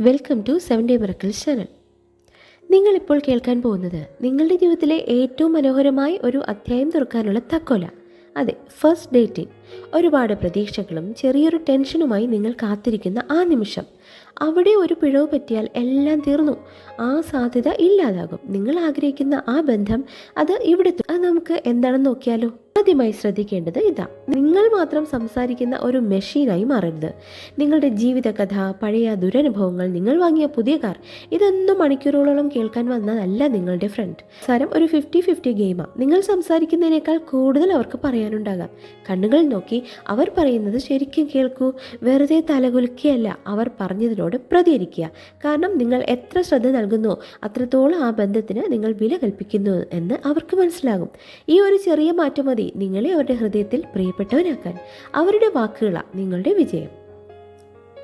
Welcome to seven day miracles channel നിങ്ങളിപ്പോൾ കേൾക്കാൻ പോകുന്നത് നിങ്ങളുടെ ജീവിതത്തിലെ ഏറ്റവും മനോഹരമായ ഒരു അധ്യായം തുറക്കാനുള്ള തക്കോല. അതെ ഫസ്റ്റ് ഡേറ്റിംഗ് ഒരുപാട് പ്രതീക്ഷകളും ചെറിയൊരു ടെൻഷനുമായി നിങ്ങൾ കാത്തിരിക്കുന്ന ആ നിമിഷം. അവിടെ ഒരു പിഴവ് പറ്റിയാൽ എല്ലാം തീർന്നു. ആ സാധ്യത ഇല്ലാതാകും. നിങ്ങൾ ആഗ്രഹിക്കുന്ന ആ ബന്ധം അത് ഇവിടെ അത് നമുക്ക് എന്താണെന്ന് നോക്കിയാലോ? ആദ്യമായി ശ്രദ്ധിക്കേണ്ടത് ഇതാ. നിങ്ങൾ മാത്രം സംസാരിക്കുന്ന ഒരു മെഷീനായി മാറരുത്. നിങ്ങളുടെ ജീവിതകഥ പഴയ ദുരനുഭവങ്ങൾ നിങ്ങൾ വാങ്ങിയ പുതിയ കാർ ഇതൊന്നും മണിക്കൂറുകളോളം കേൾക്കാൻ വന്നതല്ല നിങ്ങളുടെ ഫ്രണ്ട്. സാരം ഒരു ഫിഫ്റ്റി ഫിഫ്റ്റി ഗെയിമാണ് നിങ്ങൾ സംസാരിക്കുന്നതിനേക്കാൾ കൂടുതൽ അവർക്ക് പറയാനുണ്ടാകാം. കണ്ണുകൾ നോക്കി അവർ പറയുന്നത് ശരിക്കും കേൾക്കൂ. വെറുതെ തലകുലുക്കിയല്ല അവർ പറഞ്ഞതിനോട് പ്രതികരിക്കുക. കാരണം നിങ്ങൾ എത്ര ശ്രദ്ധ നൽകുന്നു അത്രത്തോളം ആ ബന്ധത്തിന് നിങ്ങൾ വില കൽപ്പിക്കുന്നു എന്ന് അവർക്ക് മനസ്സിലാകും. ഈ ഒരു ചെറിയ മാറ്റം മതി. നിങ്ങളെ അവരുടെ ഹൃദയത്തിൽ പ്രിയപ്പെട്ടവനാക്കാൻ അവരുടെ വാക്കുകളാണ് നിങ്ങളുടെ വിജയം.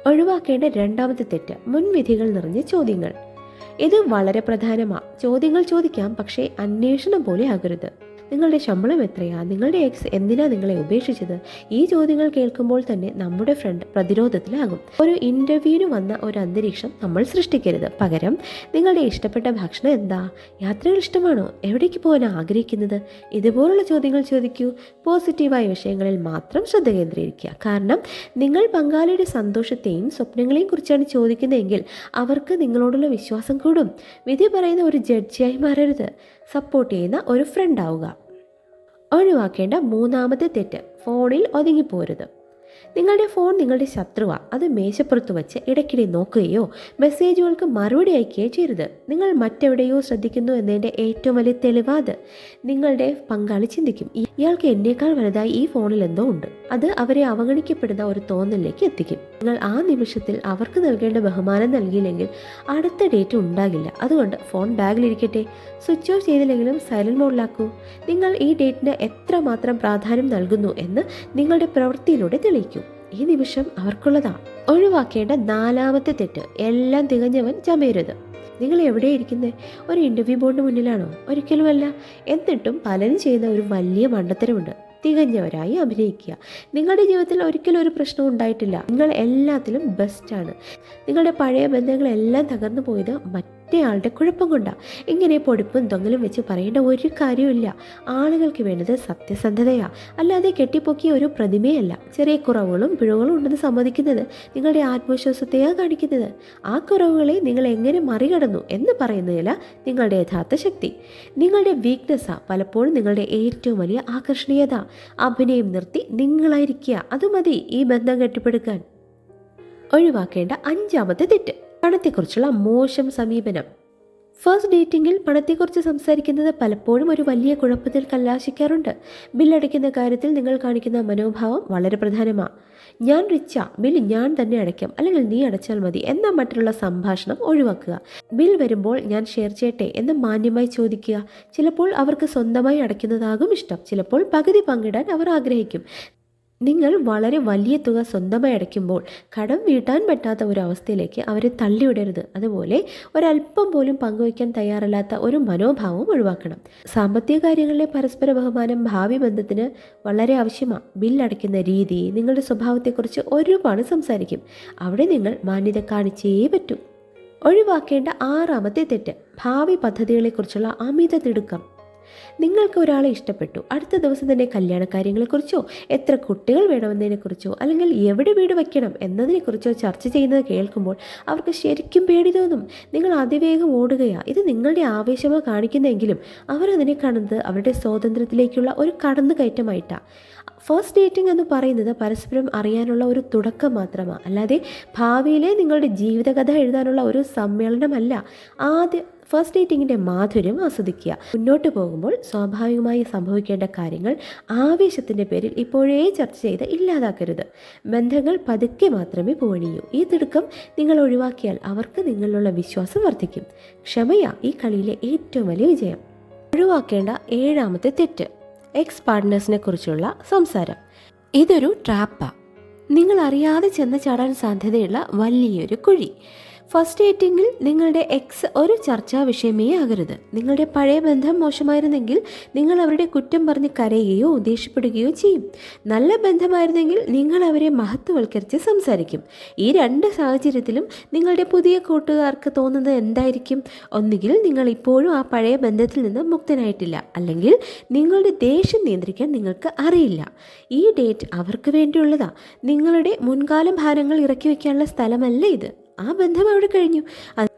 ഒഴിവാക്കേണ്ട രണ്ടാമത്തെ തെറ്റ് മുൻവിധികൾ നിറഞ്ഞ ചോദ്യങ്ങൾ. ഇത് വളരെ പ്രധാനമാണ് ചോദ്യങ്ങൾ ചോദിക്കാം പക്ഷേ അന്വേഷണം പോലെ ആകരുത്. നിങ്ങളുടെ ശമ്പളം എത്രയാണ് നിങ്ങളുടെ എക്സ് എന്തിനാ നിങ്ങളെ ഉപേക്ഷിച്ചത്? ഈ ചോദ്യങ്ങൾ കേൾക്കുമ്പോൾ തന്നെ നമ്മുടെ ഫ്രണ്ട് പ്രതിരോധത്തിലാകും. ഒരു ഇന്റർവ്യൂവിന് വന്ന ഒരു അന്തരീക്ഷം നമ്മൾ സൃഷ്ടിക്കരുത്. പകരം നിങ്ങളുടെ ഇഷ്ടപ്പെട്ട ഭക്ഷണം എന്താ? യാത്രകൾ ഇഷ്ടമാണോ? എവിടേക്ക് പോകാൻ ആഗ്രഹിക്കുന്നത്? ഇതുപോലുള്ള ചോദ്യങ്ങൾ ചോദിക്കൂ. പോസിറ്റീവായ വിഷയങ്ങളിൽ മാത്രം ശ്രദ്ധ കേന്ദ്രീകരിക്കുക. കാരണം നിങ്ങൾ പങ്കാളിയുടെ സന്തോഷത്തെയും സ്വപ്നങ്ങളെയും കുറിച്ചാണ് ചോദിക്കുന്നതെങ്കിൽ അവർക്ക് നിങ്ങളോടുള്ള വിശ്വാസം കൂടും. വിധി പറയുന്ന ഒരു ജഡ്ജിയായി മാറരുത്. സപ്പോർട്ട് ചെയ്യുന്ന ഒരു ഫ്രണ്ട് ആവുക. ഒഴിവാക്കേണ്ട മൂന്നാമത്തെ തെറ്റ് ഫോണിൽ ഒതുങ്ങിപ്പോരുത്. നിങ്ങളുടെ ഫോൺ നിങ്ങളുടെ ശത്രുവാണ് അത് മേശപ്പുറത്ത് വെച്ച് ഇടയ്ക്കിടെ നോക്കുകയോ മെസ്സേജുകൾക്ക് മറുപടി അയക്കുകയോ ചെയ്യരുത്. നിങ്ങൾ മറ്റെവിടെയോ ശ്രദ്ധിക്കുന്നു എന്നതിന്റെ ഏറ്റവും വലിയ തെളിവാത് നിങ്ങളുടെ പങ്കാളി ചിന്തിക്കും. ഇയാൾക്ക് എന്നേക്കാൾ വലുതായി ഈ ഫോണിൽ എന്തോ ഉണ്ട്. അത് അവരെ അവഗണിക്കപ്പെടുന്ന ഒരു തോന്നലിലേക്ക് എത്തിക്കും. നിങ്ങൾ ആ നിമിഷത്തിൽ അവർക്ക് നൽകേണ്ട ബഹുമാനം നൽകിയില്ലെങ്കിൽ അടുത്ത ഡേറ്റ് ഉണ്ടാകില്ല. അതുകൊണ്ട് ഫോൺ ബാഗിലിരിക്കട്ടെ. സ്വിച്ച് ഓഫ് ചെയ്തില്ലെങ്കിലും സൈലന്റ് മോഡിലാക്കൂ. നിങ്ങൾ ഈ ഡേറ്റിന് എത്രമാത്രം പ്രാധാന്യം നൽകുന്നു എന്ന് നിങ്ങളുടെ പ്രവൃത്തിയിലൂടെ തെളിയിക്കൂ. ഈ നിമിഷം അവർക്കുള്ളതാ. ഒഴിവാക്കേണ്ട നാലാമത്തെ തെറ്റ്. എല്ലാം തികഞ്ഞവൻ ചമയരുത്. നിങ്ങൾ എവിടെ ഇരിക്കുന്നത് ഒരു ഇന്റർവ്യൂ ബോർഡിന് മുന്നിലാണോ? ഒരിക്കലുമല്ല. എന്നിട്ടും പലരും ചെയ്യുന്ന ഒരു വലിയ മണ്ടത്തരമുണ്ട്. തികഞ്ഞവരായി അഭിനയിക്കുക. നിങ്ങളുടെ ജീവിതത്തിൽ ഒരിക്കലും ഒരു പ്രശ്നം ഉണ്ടായിട്ടില്ല. നിങ്ങൾ എല്ലാത്തിലും ബെസ്റ്റാണ് നിങ്ങളുടെ പഴയ ബന്ധങ്ങളെല്ലാം തകർന്നു പോയത് മറ്റേയാളുടെ കുഴപ്പം കൊണ്ടാണ് ഇങ്ങനെ പൊടിപ്പും തൊങ്ങലും വെച്ച് പറയേണ്ട ഒരു കാര്യമില്ല ആളുകൾക്ക് വേണ്ടത് സത്യസന്ധതയാ. അല്ലാതെ കെട്ടിപ്പൊക്കിയ ഒരു പ്രതിമയല്ല. ചെറിയ കുറവുകളും പിഴവുകളും ഉണ്ടെന്ന് സമ്മതിക്കുന്നത് നിങ്ങളുടെ ആത്മവിശ്വാസത്തെയാണ് കാണിക്കുന്നത്. ആ കുറവുകളെ നിങ്ങൾ എങ്ങനെ മറികടന്നു എന്ന് പറയുന്നതില നിങ്ങളുടെ യഥാർത്ഥ ശക്തി. നിങ്ങളുടെ വീക്ക്നെസ്സാ പലപ്പോഴും നിങ്ങളുടെ ഏറ്റവും വലിയ ആകർഷണീയത. അഭിനയം നിർത്തി നിങ്ങളായിരിക്കുക. അത് മതി ഈ ബന്ധം കെട്ടിപ്പടുക്കാൻ. ഒഴിവാക്കേണ്ട അഞ്ചാമത്തെ തെറ്റ്. പണത്തെക്കുറിച്ചുള്ള മോശം സമീപനം. ഫസ്റ്റ് ഡേറ്റിംഗിൽ പണത്തെക്കുറിച്ച് സംസാരിക്കുന്നത് പലപ്പോഴും ഒരു വലിയ കുഴപ്പത്തിൽ കല്ലാശിക്കാറുണ്ട്. ബില്ലടയ്ക്കുന്ന കാര്യത്തിൽ നിങ്ങൾ കാണിക്കുന്ന മനോഭാവം വളരെ പ്രധാനമാണ് ഞാൻ റിച്ചാ ബില്ല് ഞാൻ തന്നെ അടയ്ക്കാം. അല്ലെങ്കിൽ നീ അടച്ചാൽ മതി എന്ന മറ്റുള്ള സംഭാഷണം ഒഴിവാക്കുക. ബിൽ വരുമ്പോൾ ഞാൻ ഷെയർ ചെയ്യട്ടെ എന്ന് മാന്യമായി ചോദിക്കുക. ചിലപ്പോൾ അവർക്ക് സ്വന്തമായി അടയ്ക്കുന്നതാകും ഇഷ്ടം. ചിലപ്പോൾ പകുതി പങ്കിടാൻ അവർ ആഗ്രഹിക്കും. നിങ്ങൾ വളരെ വലിയ തുക സ്വന്തമായി അടയ്ക്കുമ്പോൾ കടം വീട്ടാൻ പറ്റാത്ത ഒരു അവസ്ഥയിലേക്ക് അവരെ തള്ളിവിടരുത്. അതുപോലെ ഒരല്പം പോലും പങ്കുവയ്ക്കാൻ തയ്യാറല്ലാത്ത ഒരു മനോഭാവവും ഒഴിവാക്കണം. സാമ്പത്തിക കാര്യങ്ങളിലെ പരസ്പര ബഹുമാനം ഭാവി ബന്ധത്തിന് വളരെ ആവശ്യമാണ് ബില്ലടയ്ക്കുന്ന രീതി നിങ്ങളുടെ സ്വഭാവത്തെക്കുറിച്ച് ഒരുപാട് സംസാരിക്കും. അവിടെ നിങ്ങൾ മാന്യത കാണിച്ചേ പറ്റൂ. ഒഴിവാക്കേണ്ട ആറാമത്തെ തെറ്റ് ഭാവി പദ്ധതികളെക്കുറിച്ചുള്ള അമിത തിടുക്കം. നിങ്ങൾക്ക് ഒരാളെ ഇഷ്ടപ്പെട്ടു. അടുത്ത ദിവസം തന്നെ കല്യാണ കാര്യങ്ങളെക്കുറിച്ചോ എത്ര കുട്ടികൾ വേണമെന്നതിനെക്കുറിച്ചോ അല്ലെങ്കിൽ എവിടെ വീട് വയ്ക്കണം എന്നതിനെക്കുറിച്ചോ ചർച്ച ചെയ്യുന്നത് കേൾക്കുമ്പോൾ അവർക്ക് ശരിക്കും പേടി തോന്നും. നിങ്ങൾ അതിവേഗം ഓടുകയാണ് ഇത് നിങ്ങളുടെ ആവേശമോ കാണിക്കുന്നെങ്കിലും അവരതിനെ കാണുന്നത് അവരുടെ സ്വാതന്ത്ര്യത്തിലേക്കുള്ള ഒരു കടന്നുകയറ്റമായിട്ടാണ് ഫസ്റ്റ് ഡേറ്റിംഗ് എന്ന് പറയുന്നത് പരസ്പരം അറിയാനുള്ള ഒരു തുടക്കം മാത്രമാണ് അല്ലാതെ ഭാവിയിലെ നിങ്ങളുടെ ജീവിതകഥ എഴുതാനുള്ള ഒരു സമ്മേളനമല്ല. ആദ്യ ഫസ്റ്റ് ഡേറ്റിങ്ങിന്റെ മാധുര്യം ആസ്വദിക്കുക. മുന്നോട്ട് പോകുമ്പോൾ സ്വാഭാവികമായി സംഭവിക്കേണ്ട കാര്യങ്ങൾ ആവേശത്തിന്റെ പേരിൽ ഇപ്പോഴേ ചർച്ച ചെയ്ത് ഇല്ലാതാക്കരുത്. ബന്ധങ്ങൾ പതുക്കെ മാത്രമേ പോണിയൂ. ഈ തിടുക്കം നിങ്ങൾ ഒഴിവാക്കിയാൽ അവർക്ക് നിങ്ങളിലുള്ള വിശ്വാസം വർദ്ധിക്കും. ക്ഷമയാ ഈ കളിയിലെ ഏറ്റവും വലിയ വിജയം. ഒഴിവാക്കേണ്ട ഏഴാമത്തെ തെറ്റ്. എക്സ് പാർട്ട്നേഴ്സിനെ കുറിച്ചുള്ള സംസാരം. ഇതൊരു ട്രാപ്പാ നിങ്ങൾ അറിയാതെ ചെന്ന് ചാടാൻ സാധ്യതയുള്ള വലിയൊരു കുഴി. ഫസ്റ്റ് ഡേറ്റിംഗിൽ നിങ്ങളുടെ എക്സ് ഒരു ചർച്ചാ വിഷയമേ ആകരുത്. നിങ്ങളുടെ പഴയ ബന്ധം മോശമായിരുന്നെങ്കിൽ നിങ്ങൾ അവരുടെ കുറ്റം പറഞ്ഞ് കരയുകയോ ദേഷ്യപ്പെടുകയോ ചെയ്യും. നല്ല ബന്ധമായിരുന്നെങ്കിൽ നിങ്ങൾ അവരെ മഹത്വവൽക്കരിച്ച് സംസാരിക്കും. ഈ രണ്ട് സാഹചര്യത്തിലും നിങ്ങളുടെ പുതിയ കൂട്ടുകാർക്ക് തോന്നുന്നത് എന്തായിരിക്കും? ഒന്നുകിൽ നിങ്ങൾ ഇപ്പോഴും ആ പഴയ ബന്ധത്തിൽ നിന്ന് മുക്തനായിട്ടില്ല. അല്ലെങ്കിൽ നിങ്ങളുടെ ദേഷ്യം നിയന്ത്രിക്കാൻ നിങ്ങൾക്ക് അറിയില്ല. ഈ ഡേറ്റ് അവർക്ക് വേണ്ടിയുള്ളതാണ് നിങ്ങളുടെ മുൻകാല ഭാരങ്ങൾ ഇറക്കി വയ്ക്കാനുള്ള സ്ഥലമല്ല ഇത്. ആ ബന്ധം അവിടെ കഴിഞ്ഞു.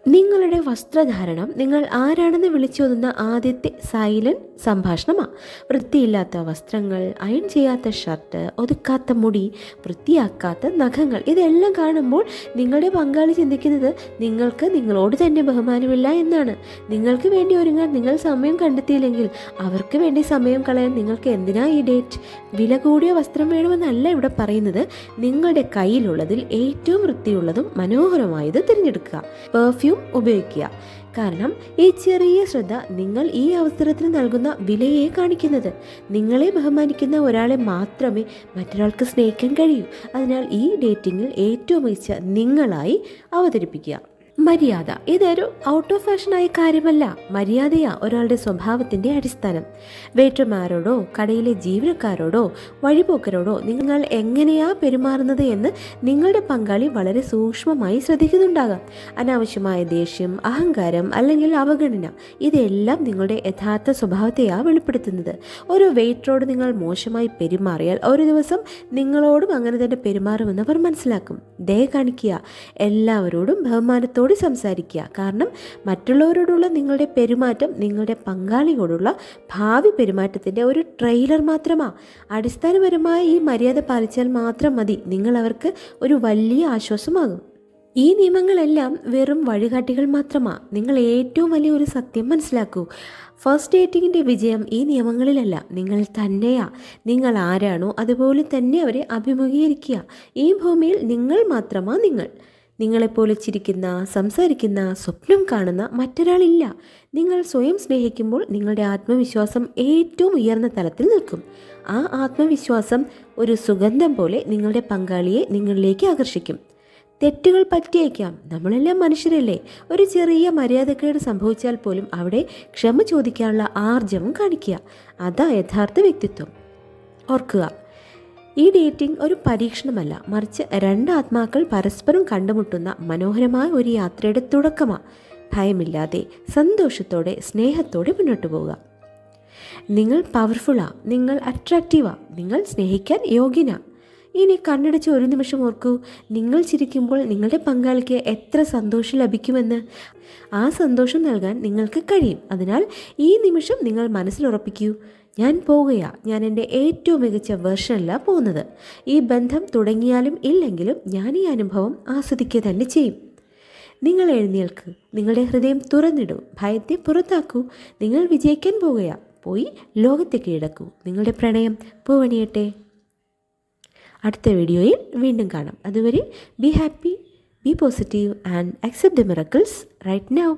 നിങ്ങളുടെ വസ്ത്രധാരണം നിങ്ങൾ ആരാണെന്ന് വിളിച്ചോതുന്ന ആദ്യത്തെ സൈലന്റ് സംഭാഷണമാണ് വൃത്തിയില്ലാത്ത വസ്ത്രങ്ങൾ അയൺ ചെയ്യാത്ത ഷർട്ട് ഒതുക്കാത്ത മുടി വൃത്തിയാക്കാത്ത നഖങ്ങൾ ഇതെല്ലാം കാണുമ്പോൾ നിങ്ങളുടെ പങ്കാളി ചിന്തിക്കുന്നത് നിങ്ങൾക്ക് നിങ്ങളോട് തന്നെ ബഹുമാനമില്ല എന്നാണ്. നിങ്ങൾക്ക് വേണ്ടി ഒരുങ്ങാൻ നിങ്ങൾ സമയം കണ്ടെത്തിയില്ലെങ്കിൽ അവർക്ക് വേണ്ടി സമയം കളയാൻ നിങ്ങൾക്ക് എന്തിനാ ഈ ഡേറ്റ് വില കൂടിയ വസ്ത്രം വേണമെന്നല്ല ഇവിടെ പറയുന്നത്. നിങ്ങളുടെ കയ്യിലുള്ളതിൽ ഏറ്റവും വൃത്തിയുള്ളതും മനോഹരമായത് തിരഞ്ഞെടുക്കുക. പെർഫ്യൂം ഉപയോഗിക്കുക. കാരണം ഈ ചെറിയ ശ്രദ്ധ നിങ്ങൾ ഈ അവസരത്തിന് നൽകുന്ന വിലയെ കാണിക്കുന്നത്. നിങ്ങളെ ബഹുമാനിക്കുന്ന ഒരാളെ മാത്രമേ മറ്റൊരാൾക്ക് സ്നേഹിക്കാൻ കഴിയൂ. അതിനാൽ ഈ ഡേറ്റിങ്ങിൽ ഏറ്റവും മികച്ച നിങ്ങളായി അവതരിപ്പിക്കുക. മര്യാദ. ഇതൊരു ഔട്ട് ഓഫ് ഫാഷനായ കാര്യമല്ല. മര്യാദയാ ഒരാളുടെ സ്വഭാവത്തിന്റെ അടിസ്ഥാനം. വേറ്റർമാരോടോ കടയിലെ ജീവനക്കാരോടോ വഴിപോക്കരോടോ നിങ്ങൾ എങ്ങനെയാ പെരുമാറുന്നത് എന്ന് നിങ്ങളുടെ പങ്കാളി വളരെ സൂക്ഷ്മമായി ശ്രദ്ധിക്കുന്നുണ്ടാകാം. അനാവശ്യമായ ദേഷ്യം അഹങ്കാരം അല്ലെങ്കിൽ അവഗണന ഇതെല്ലാം നിങ്ങളുടെ യഥാർത്ഥ സ്വഭാവത്തെയാ വെളിപ്പെടുത്തുന്നത്. ഒരു വെയിറ്ററോട് നിങ്ങൾ മോശമായി പെരുമാറിയാൽ ഒരു ദിവസം നിങ്ങളോടും അങ്ങനെ തന്നെ പെരുമാറുമെന്ന് അവർ മനസ്സിലാക്കും. ദയ കാണിക്കുക. എല്ലാവരോടും ബഹുമാനത്തോടെ സംസാരിക്കുക. കാരണം മറ്റുള്ളവരോടുള്ള നിങ്ങളുടെ പെരുമാറ്റം നിങ്ങളുടെ പങ്കാളിയോടുള്ള ഭാവി പെരുമാറ്റത്തിന്റെ ഒരു ട്രെയിലർ മാത്രമാണ് അടിസ്ഥാനപരമായി ഈ മര്യാദ പാലിച്ചാൽ മാത്രം മതി. നിങ്ങൾ അവർക്ക് ഒരു വലിയ ആശ്വാസമാകും. ഈ നിയമങ്ങളെല്ലാം വെറും വഴികാട്ടികൾ മാത്രമാണ് നിങ്ങൾ ഏറ്റവും വലിയ ഒരു സത്യം മനസ്സിലാക്കൂ. ഫസ്റ്റ് ഡേറ്റിങ്ങിന്റെ വിജയം ഈ നിയമങ്ങളിലല്ല. നിങ്ങൾ തന്നെയാ. നിങ്ങൾ ആരാണോ അതുപോലെ തന്നെ അവരെ അഭിമുഖീകരിക്കുക. ഈ ഭൂമിയിൽ നിങ്ങൾ മാത്രമാണ് നിങ്ങൾ. നിങ്ങളെപ്പോലെ ചിരിക്കുന്ന സംസാരിക്കുന്ന സ്വപ്നം കാണുന്ന മറ്റൊരാളില്ല. നിങ്ങൾ സ്വയം സ്നേഹിക്കുമ്പോൾ നിങ്ങളുടെ ആത്മവിശ്വാസം ഏറ്റവും ഉയർന്ന തലത്തിൽ നിൽക്കും. ആ ആത്മവിശ്വാസം ഒരു സുഗന്ധം പോലെ നിങ്ങളുടെ പങ്കാളിയെ നിങ്ങളിലേക്ക് ആകർഷിക്കും. തെറ്റുകൾ പറ്റിയേക്കാം. നമ്മളെല്ലാം മനുഷ്യരല്ലേ? ഒരു ചെറിയ മര്യാദക്കേട് സംഭവിച്ചാൽ പോലും അവിടെ ക്ഷമ ചോദിക്കാനുള്ള ആർജവം കാണിക്കുക. അതാ യഥാർത്ഥ വ്യക്തിത്വം. ഓർക്കുക ഈ ഡേറ്റിംഗ് ഒരു പരീക്ഷണമല്ല. മറിച്ച് രണ്ട് ആത്മാക്കൾ പരസ്പരം കണ്ടുമുട്ടുന്ന മനോഹരമായ ഒരു യാത്രയുടെ തുടക്കമാണ് ഭയമില്ലാതെ സന്തോഷത്തോടെ സ്നേഹത്തോടെ മുന്നോട്ട് പോവുക. നിങ്ങൾ പവർഫുള്ളാ നിങ്ങൾ അട്രാക്റ്റീവാ നിങ്ങൾ സ്നേഹിക്കാൻ യോഗ്യനാ. ഇനി കണ്ണടച്ച് ഒരു നിമിഷം ഓർക്കൂ. നിങ്ങൾ ചിരിക്കുമ്പോൾ നിങ്ങളുടെ പങ്കാളിക്ക് എത്ര സന്തോഷം ലഭിക്കുമെന്ന്. ആ സന്തോഷം നൽകാൻ നിങ്ങൾക്ക് കഴിയും. അതിനാൽ ഈ നിമിഷം നിങ്ങൾ മനസ്സിലുറപ്പിക്കൂ ഞാൻ പോവുകയാ. ഞാൻ എന്റെ ഏറ്റവും മികച്ച വേർഷനല്ല പോകുന്നത്. ഈ ബന്ധം തുടങ്ങിയാലും ഇല്ലെങ്കിലും ഞാൻ ഈ അനുഭവം ആസ്വദിക്കുക തന്നെ ചെയ്യും. നിങ്ങൾ എഴുന്നേൽക്ക്. നിങ്ങളുടെ ഹൃദയം തുറന്നിടൂ. ഭയത്തെ പുറത്താക്കൂ. നിങ്ങൾ വിജയിക്കാൻ പോവുകയാ. പോയി ലോകത്തെ കീഴടക്കൂ നിങ്ങളുടെ പ്രണയം പൂവണിയട്ടെ. അടുത്ത വീഡിയോയിൽ വീണ്ടും കാണാം. അതുവരെ be happy be positive and accept the miracles right now